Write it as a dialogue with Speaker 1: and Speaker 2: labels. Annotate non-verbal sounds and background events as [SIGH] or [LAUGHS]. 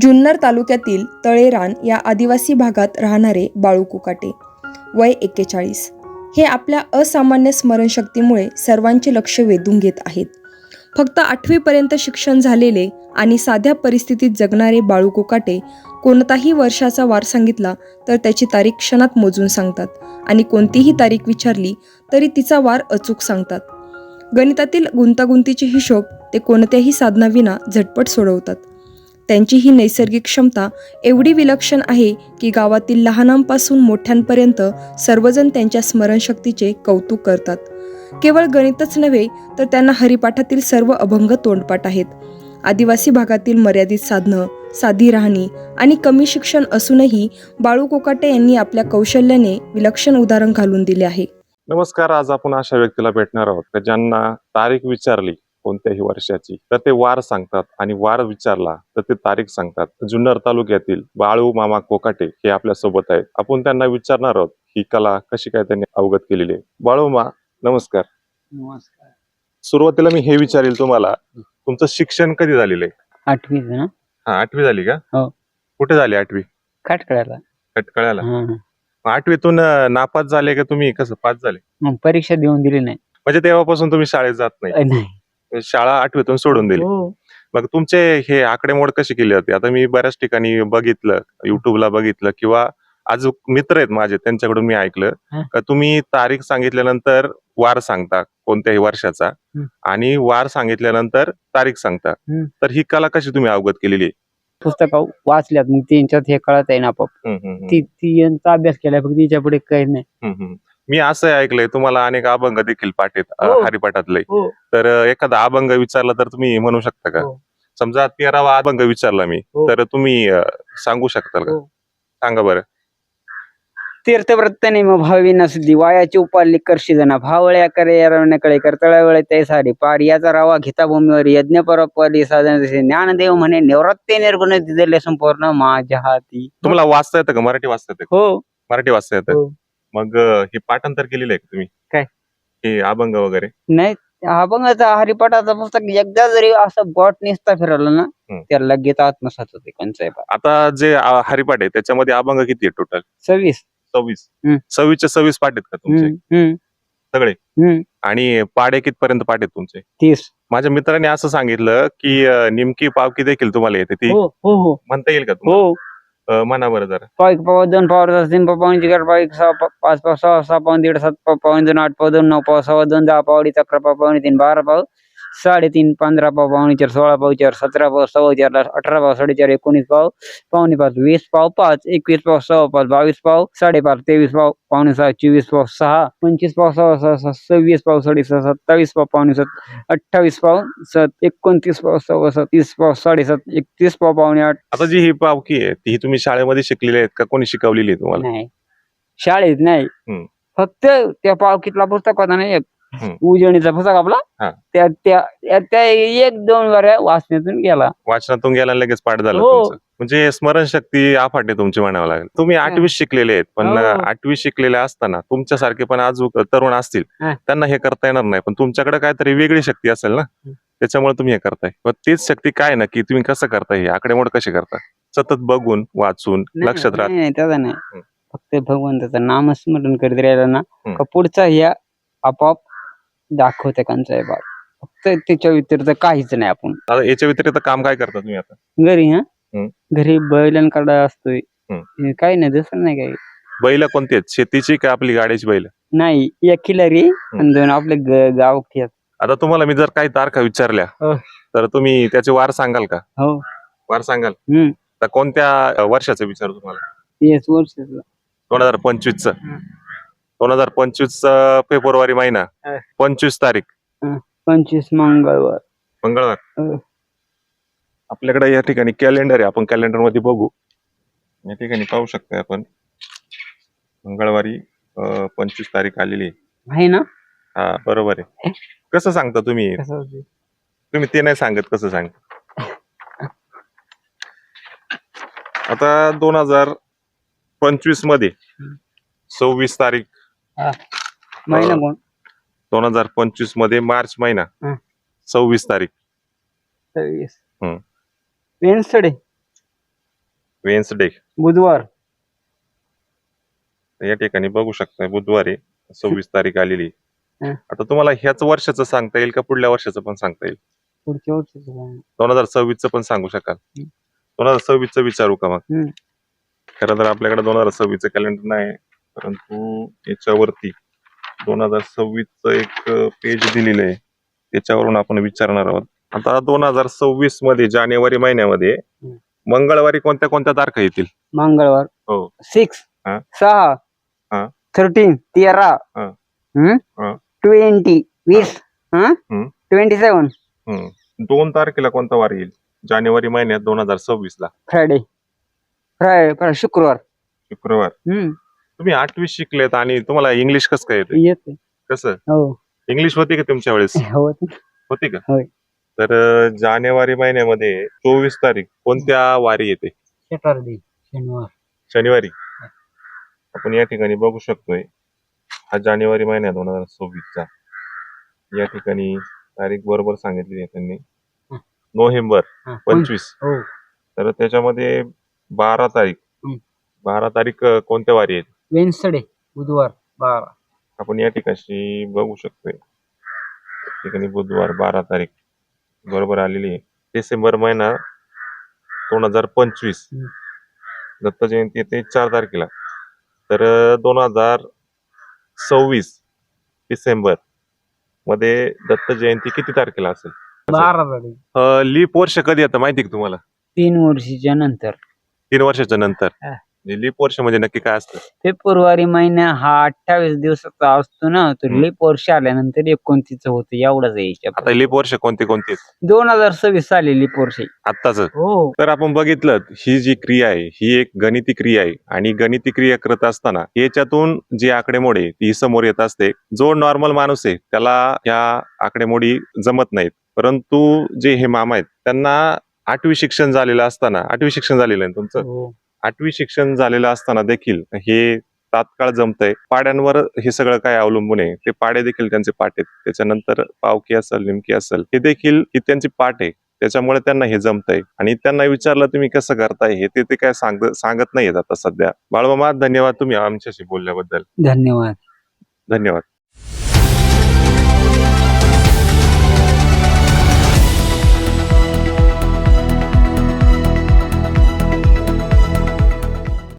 Speaker 1: जुन्नर तालुक्यातील तळेरान या आदिवासी भागात राहणारे बाळू कुकाटे. वय एक्केचाळीस. हे आपल्या असामान्य स्मरणशक्तीमुळे सर्वांचे लक्ष वेधून घेत आहेत. फक्त आठवीपर्यंत शिक्षण झालेले आणि साध्या परिस्थितीत जगणारे बाळू कुकाटे कोणताही वर्षाचा वार सांगितला तर त्याची तारीख क्षणात मोजून सांगतात आणि कोणतीही तारीख विचारली तरी तिचा वार अचूक सांगतात. गणितातील गुंतागुंतीचे हिशोब ते कोणत्याही साधनाविना झटपट सोडवतात. त्यांची ही नैसर्गिक क्षमता एवढी विलक्षण आहे की गावातील लहानांपासून मोठ्यांपर्यंत सर्वजण त्यांच्या स्मरणशक्तीचे कौतुक करतात. केवळ गणितच नव्हे तर त्यांना हरिपाठातील सर्व अभंग तोंडपाठ आहेत. आदिवासी भागातील मर्यादित साधनं साधी राहणी आणि कमी शिक्षण असूनही बाळू कोकाटे यांनी आपल्या कौशल्याने विलक्षण उदाहरण घालून दिले आहे.
Speaker 2: नमस्कार आज आपण अशा व्यक्तीला भेटणार आहोत ज्यांना तारीख विचारली कोणत्याही वर्षाची. तर ते वार सांगतात आणि वार विचारला तर ते तारीख सांगतात. जुन्नर तालुक्यातील बाळू मामा कोकाटे हे आपल्यासोबत आहेत. आपण त्यांना विचारणार आहोत ही कला कशी काय त्यांनी अवगत केलेली आहे? बाळू मा नमस्कार.
Speaker 3: नमस्कार.
Speaker 2: सुरुवातीला मी हे विचारेल तुम्हाला तुमचं शिक्षण कधी झालेलं आहे?
Speaker 3: आठवीच ना?
Speaker 2: हा आठवी झाली का?
Speaker 3: हो.
Speaker 2: कुठे झाली आठवी?
Speaker 3: हा, हा.
Speaker 2: मग आठवीतून अं, नापास झाले का तुम्ही? कसं पास झाले?
Speaker 3: मग परीक्षा देऊन दिली नाही.
Speaker 2: म्हणजे तेव्हापासून तुम्ही शाळेत जात नाही.
Speaker 3: अ, नाही.
Speaker 2: शाळा आठवीतून सोडून दिली
Speaker 3: हो.
Speaker 2: मग तुमचे हे आकडेमोड कशी केली होती आता मी बऱ्याच ठिकाणी बघितलं युट्यूबला बघितलं किंवा आज मित्र आहेत माझे त्यांच्याकडून मी ऐकलं. का तुम्ही तारीख सांगितल्यानंतर वार सांगता कोणत्याही वर्षाचा. आणि वार सांगितल्यानंतर तारीख सांगता. तर ही कला कशी तुम्ही अवगत केलेली?
Speaker 3: पुस्तक वाचल्यात मग त्यांच्यात हे कळत आहे ना. ती यांचा अभ्यास केलाय फक्त तिच्या पुढे काही नाही.
Speaker 2: मी असं ऐकलंय तुम्हाला अनेक अभंग देखील पाठ आहेत अ,
Speaker 3: हो.
Speaker 2: हरिपाठातले
Speaker 3: हो
Speaker 2: तर एखादा अभंग विचारला तर तुम्ही म्हणू शकता का
Speaker 3: हो.
Speaker 2: समजा तेरावा अभंग विचारला मी
Speaker 3: हो.
Speaker 2: तर तुम्ही अ, सांगू शकताल का
Speaker 3: हो.
Speaker 2: सांगा बरं
Speaker 3: तीर्थव्रतने मग भावी सिद्धी वायाची उपाली करशी जना भावळ्या करे यारवण्याकडे करतळ्यावळे ते सारी पार याचा रावा घेता भूमीवर यज्ञ परोपरी साधन ज्ञानदेव म्हणे निवृत्ते निर्गुण दिले संपूर्ण माझ्या हाती
Speaker 2: तुम्हाला वाचता येतं का मराठी वाचता येतं का?
Speaker 3: हो
Speaker 2: मराठी वाचता येतं
Speaker 3: हो.
Speaker 2: मग अ, हे पाठांतर केलेलं आहे का तुम्ही?
Speaker 3: काय?
Speaker 2: हे अभंग वगैरे?
Speaker 3: नाही अभंगाचा हरिपाठाचं पुस्तक एकदा जरी असं बॉट निसता फिरवलं ना
Speaker 2: हम्म.
Speaker 3: त्याला लगेच आत्मसात होते
Speaker 2: आता जे अ, हरिपाठ आहे त्याच्यामध्ये अभंग किती आहे टोटल
Speaker 3: सव्वीस.
Speaker 2: सव्वीस.
Speaker 3: हम्म.
Speaker 2: सव्वीसचे सव्वीस पाठ आहेत का तुमचे?
Speaker 3: हम्म, हम्म,
Speaker 2: सगळे?
Speaker 3: हम्म.
Speaker 2: आणि पाडे कितपर्यंत पाठ आहेत तुमचे?
Speaker 3: तीस.
Speaker 2: माझ्या मित्राने असं सांगितलं की अ, निमकी पावकी देखील तुम्हाला येते ती.
Speaker 3: हो हो हो.
Speaker 2: म्हणता येईल का तुम्हाला?
Speaker 3: हो
Speaker 2: म्हणा बरं जरा.
Speaker 3: पाव एक पाव दोन पाव दस तीन पाव पाऊन चार पाव एक सहा पाव पाच पाव सहा सहा पाव दीड सात पाव पाऊन दोन आठ पाव दोन नऊ पाव सव्वा दोन दहा पाव अडीच अकरा पाव पावणे तीन बारा पाव साडेतीन पंधरा पाव पावणे चार सोळा पाव चार सतरा पाव सव्वा चार अठरा पाव साडेचार एकोणीस पाव पावणे पाच वीस पाव पाच एकवीस पाव सव्वा पाच बावीस पाव साडेपाच तेवीस पाव पावणे सहा चोवीस पाव सहा पंचवीस पाव सव्वा सहा सहा सव्वीस पाव साडेसहा सत्तावीस पाव पावणे सात अठ्ठावीस पाव सात एकोणतीस पाव सव्वा सात तीस पाव साडेसात एकतीस पाव पावणे आठ
Speaker 2: आता जी ही पावकी आहे ती ही तुम्ही शाळेमध्ये शिकलेली आहेत का कोणी शिकवलेली आहे तुम्हाला
Speaker 3: नाही शाळेत नाही
Speaker 2: हम्म.
Speaker 3: फक्त त्या पावकीतला पुस्तक होता ना एक. उजळणीचा पुस्तक आपला.
Speaker 2: हा.
Speaker 3: त्या त्या एक दोन वाऱ्या वाचण्यातून गेला.
Speaker 2: वाचनातून गेला लगेच पाठ झालं
Speaker 3: हो.
Speaker 2: तुमचं. म्हणजे स्मरणशक्ती आफाट तुमची म्हणावं लागेल. तुम्ही आठवी शिकलेले आहेत पण
Speaker 3: हो.
Speaker 2: आठवी शिकलेले असताना तुमच्यासारखे पण आज तरुण असतील
Speaker 3: हा.
Speaker 2: त्यांना हे करता येणार नाही. पण तुमच्याकडे काहीतरी वेगळी शक्ती असेल ना त्याच्यामुळे तुम्ही हे करताय. पण तीच शक्ती काय ना की तुम्ही कसं करताय हे? आकडेमोड कशी करता सतत बघून वाचून लक्षात राहत.
Speaker 3: नाही नाही, त्याचा नाही.
Speaker 2: हम्म.
Speaker 3: फक्त भगवंताचं नामस्मरण करीत राहिलं ना
Speaker 2: हम्म.
Speaker 3: का पुढचा ह्या आपोआप दाखवते कंचा बाब फक्त त्याच्या व्यतिरिक्त काहीच नाही आपण.
Speaker 2: आता याच्या व्यतिरिक्त काम काय करता तुम्ही आता?
Speaker 3: घरी हा?
Speaker 2: हम्म.
Speaker 3: घरी बैलांकडे असतोय.
Speaker 2: हम्म.
Speaker 3: हे काही नाही दुसरं नाही काही.
Speaker 2: बैल कोणती आहेत? शेतीची का आपली गाड्याची बैल?
Speaker 3: नाही एक खिलारी आणि दोन आपले ग- गाव
Speaker 2: आता तुम्हाला मी जर काही तारखा विचारल्या
Speaker 3: हो.
Speaker 2: तर तुम्ही त्याचे वार सांगाल का?
Speaker 3: हो.
Speaker 2: वार सांगाल?
Speaker 3: हम्म.
Speaker 2: तर कोणत्या वर्षाचं विचारू तुम्हाला?
Speaker 3: वर्ष
Speaker 2: दोन हजार पंचवीस च. दोन हजार पंचवीस फेब्रुवारी महिना.
Speaker 3: हा.
Speaker 2: पंचवीस तारीख.
Speaker 3: पंचवीस मंगळवार.
Speaker 2: मंगळवार.
Speaker 3: हो.
Speaker 2: आपल्याकडे या ठिकाणी कॅलेंडर आहे. आपण कॅलेंडरमध्ये बघू. या ठिकाणी पाहू शकता आपण. मंगळवारी पंचवीस तारीख आलेली आहे.
Speaker 3: आहे ना?
Speaker 2: हा बरोबर आहे. कसं सांगता तुम्ही?
Speaker 3: कसं होते?
Speaker 2: तुम्ही ते नाही सांगत कसं सांगता? आता दोन हजार पंचवीसमध्ये सव्वीस तारीख
Speaker 3: महिना कोण
Speaker 2: दोन हजार पंचवीसमध्ये मार्च महिना. सव्वीस तारीख.
Speaker 3: सव्वीस.
Speaker 2: हम्म.
Speaker 3: वेनसडे.
Speaker 2: वेन्सडे.
Speaker 3: बुधवार.
Speaker 2: या ठिकाणी बघू शकताय बुधवारी सव्वीस तारीख आलेली.
Speaker 3: हं.
Speaker 2: आता तुम्हाला ह्याच वर्षाचं सांगता येईल का पुढल्या वर्षाचं पण सांगता येईल?
Speaker 3: पुढच्या
Speaker 2: दोन हजार सव्वीसचं पण सांगू शकाल.
Speaker 3: हं.
Speaker 2: दोन हजार सव्वीसचं विचारू का मग?
Speaker 3: हं.
Speaker 2: खरं तर आपल्याकडे दोन हजार सव्वीसचं कॅलेंडर नाही. परंतु याच्यावरती दोन हजार सव्वीसचं एक पेज दिलेलं आहे. त्याच्यावरून आपण विचारणार आहोत. आता दोन हजार सव्वीसमध्ये जानेवारी महिन्यामध्ये. मंगळवारी कोणत्या कोणत्या तारखा येतील?
Speaker 3: मंगळवार.
Speaker 2: हो.
Speaker 3: सिक्स
Speaker 2: हा.
Speaker 3: सहा. थर्टीन तेरा.
Speaker 2: हा. हा.
Speaker 3: ट्वेंटी वीस.
Speaker 2: हम्म.
Speaker 3: Twenty seven.
Speaker 2: दोन तारखेला कोणता वार येईल? जानेवारी महिन्यात दोन हजार सव्वीस ला
Speaker 3: फ्रायडे फ्राय फ्राय शुक्रवार.
Speaker 2: शुक्रवार.
Speaker 3: हम्म.
Speaker 2: तुम्ही आठवी शिकलेत आणि तुम्हाला इंग्लिश कसं काय येते
Speaker 3: येते
Speaker 2: कसं?
Speaker 3: हो.
Speaker 2: इंग्लिश होती का तुमच्या वेळेस? [LAUGHS]
Speaker 3: हो
Speaker 2: होती का?
Speaker 3: होय.
Speaker 2: तर जानेवारी महिन्यामध्ये चोवीस तारीख कोणत्या वारी येते?
Speaker 3: सॅटरडे शनिवार.
Speaker 2: शनिवारी. आपण या ठिकाणी बघू शकतोय हा जानेवारी महिना दोन हजार सव्वीसचा. या ठिकाणी तारीख बरोबर सांगितली आहे त्यांनी.
Speaker 3: हं.
Speaker 2: नोव्हेंबर
Speaker 3: हा,
Speaker 2: पंचवीस.
Speaker 3: हो.
Speaker 2: तर त्याच्यामध्ये बारा तारीख.
Speaker 3: हं.
Speaker 2: बारा तारीख अं, कोणत्या वारी येते
Speaker 3: वेन्सडे बुधवार बारा.
Speaker 2: आपण या ठिकाणी बघू शकतोय. या ठिकाणी बुधवार बारा तारीख बरोबर आलेली आहे. डिसेंबर महिना दोन हजार पंचवीस. दत्त जयंती येते चार तारखेला. तर दोन हजार सव्वीस डिसेंबरमध्ये दत्त जयंती किती तारखेला असेल?
Speaker 3: बारा तारीख.
Speaker 2: लीप वर्ष कधी येतं माहिती का तुम्हाला?
Speaker 3: तीन वर्षीच्या नंतर.
Speaker 2: तीन वर्षाच्या नंतर. लीप वर्ष म्हणजे नक्की काय असतं?
Speaker 3: फेब्रुवारी महिना हा अठ्ठावीस दिवसाचा असतो ना तो
Speaker 2: हम्म.
Speaker 3: लेप वर्ष आल्यानंतर एकोणतीस होतं एवढंच आहे
Speaker 2: आता
Speaker 3: याच्या
Speaker 2: लीप वर्ष कोणते कोणते
Speaker 3: दोन हजार सव्वीस साली लेप वर्ष.
Speaker 2: आत्ताच.
Speaker 3: हो.
Speaker 2: तर आपण बघितलं ही जी क्रिया आहे ही एक गणिती क्रिया आहे. आणि गणिती क्रिया करत असताना याच्यातून जी आकडेमोडी आहे, ती समोर येत असते. जो नॉर्मल माणूस आहे त्याला या आकडेमोडी जमत नाहीत. परंतु जे हे मामा आहेत त्यांना आठवी शिक्षण झालेलं असताना आठवी शिक्षण झालेलं आहे तुमचं?
Speaker 3: हो.
Speaker 2: आठवी शिक्षण झालेलं असताना देखील हे तात्काळ जमतंय. पाड्यांवर हे सगळं काय अवलंबून आहे? ते पाडे देखील त्यांचे पाठ आहेत. त्याच्यानंतर पावकी असेल निमकी असेल हे देखील ही त्यांची पाठ आहे. त्याच्यामुळे त्यांना हे जमतंय. आणि त्यांना विचारलं तुम्ही कसं करताय? हे ते ते काय सांग सांगत नाहीयेत आता सध्या. बाळमामा धन्यवाद तुम्ही आमच्याशी बोलल्याबद्दल.
Speaker 3: धन्यवाद.
Speaker 2: धन्यवाद.